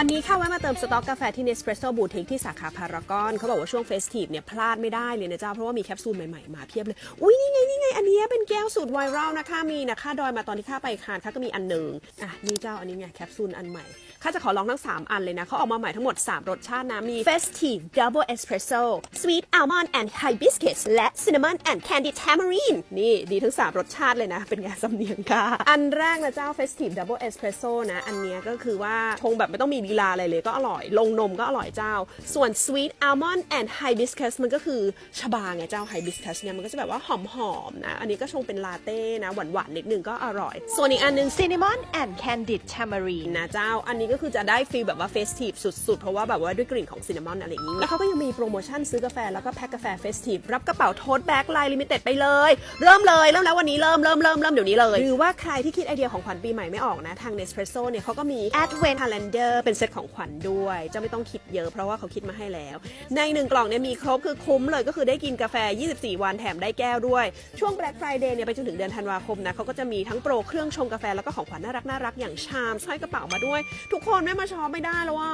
วันนี้ค่ะแวะมาเติมสต็อกกาแฟที่ Nespresso Boutique ที่สาขาพารากอนเขาบอกว่าช่วงเฟสทีฟเนี่ยพลาดไม่ได้เลยนะเจ้าเพราะว่ามีแคปซูลใหม่ๆ มาเพียบเลย อุ้ยนี่ไงนี่ไงอันนี้เก้วสูตรไวรัลนะคะมีนะค่าดอยมาตอนที่ค่าไปคานค่าก็มีอันหนึ่งอะนี่เจ้าอันนี้ไงแคปซูลอันใหม่ข้าจะขอลองทั้ง 3 อันเลยนะเขาออกมาใหม่ทั้งหมด 3 รสชาตินะมี Festive Double Espresso Sweet Almond and Hibiscus และ Cinnamon and Candy Tamarind นี่ดีทั้ง 3 รสชาติเลยนะ เป็นไงสำเนียงค่ะ อันแรกนะเจ้า Festive Double Espresso นะ อันนี้ก็คือว่าชงแบบไม่ต้องมีลีลาอะไรเลยก็อร่อย ลงนมก็อร่อยเจ้า ส่วน Sweet Almond and Hibiscus มันก็คือชบาไงเจ้า Hibiscus เนี่ยมันก็จะแบบว่าหอมๆนะ อันนี้ก็ชงเป็นลาเต้นะหวานๆนิดนึงก็อร่อย ส่วนอีกอันนึง Cinnamon and Candied Tamarind นะเจ้า อันนี้ก็คือจะได้ฟีลแบบว่าเฟสทีฟสุดๆ เพราะว่าแบบว่าด้วยกลิ่นของซินนามอนอะไรอย่างนี้ แล้วเขาก็ยังมีโปรโมชั่นซื้อกาแฟแล้วก็แพ็คกาแฟเฟสทีฟรับกระเป๋าโทสแบ็กไลน์ลิมิเต็ดไปเลย เริ่มเลย เริ่มแล้ววันนี้เริ่มเริ่มเริ่มเริ่มเดี๋ยวนี้เลย หรือว่าใครที่คิดไอเดียของขวัญปีใหม่ไม่ออกนะ ทาง Nespresso เนี่ยเขาก็มี Advent Calendar เป็นเซตของขวัญด้วยจะไม่ต้องคิดเยอะเพราะว่าเขาคิดมาให้แล้ว ในหนึ่งกล่องเนี่ยมีครบคือคุ้มเลยก็คือได้กินกาแฟ 24 วันแถมได้แก้วด้วย ช่วง Black Friday เนี่ยไปจนถึงเดือนธันวาคมนะเขาก็จะมีทั้งโปรเครื่องชงกาแฟแล้วก็ของขวัญน่ารักน่ารักอย่างชามสร้อยกระเป๋ามาด้วย ทุกคนไม่มาช้อปไม่ได้แล้วว่า